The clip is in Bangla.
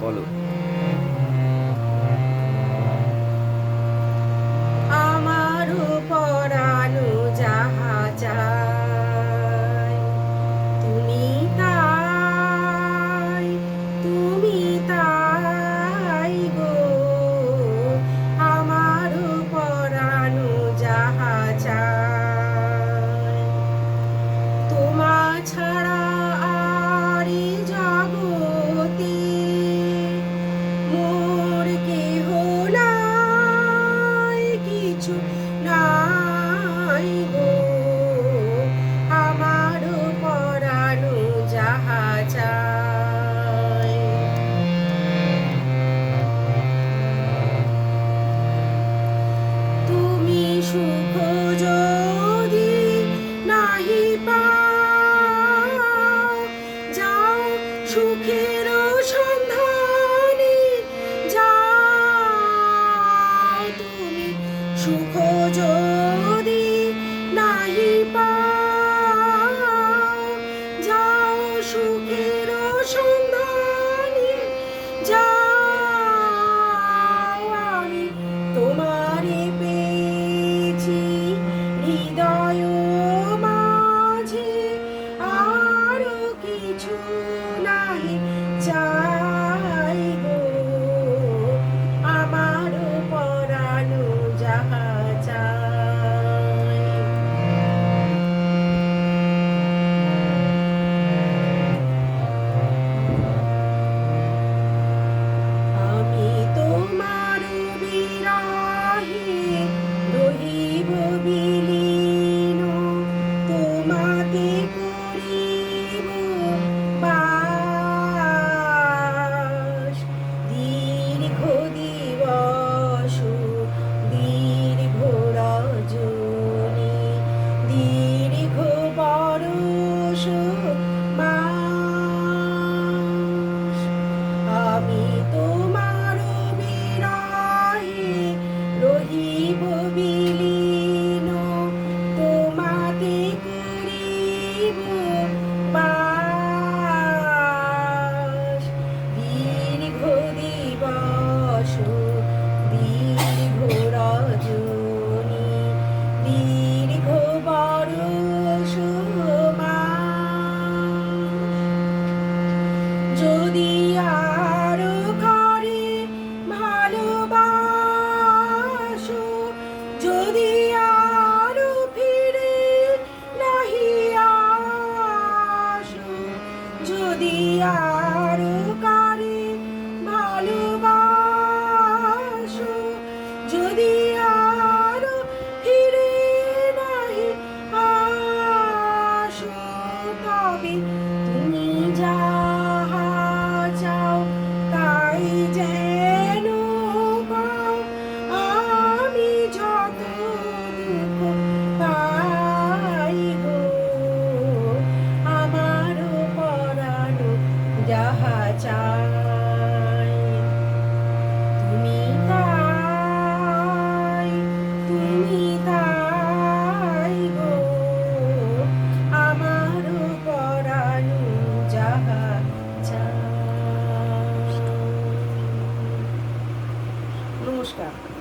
বলো। নয় গো আমার পরাণু যাহা চায় তুমি সুখ যদি নাহি পাও যাও সুখের keep us. বসো দীর্ঘ রজনী Нічка.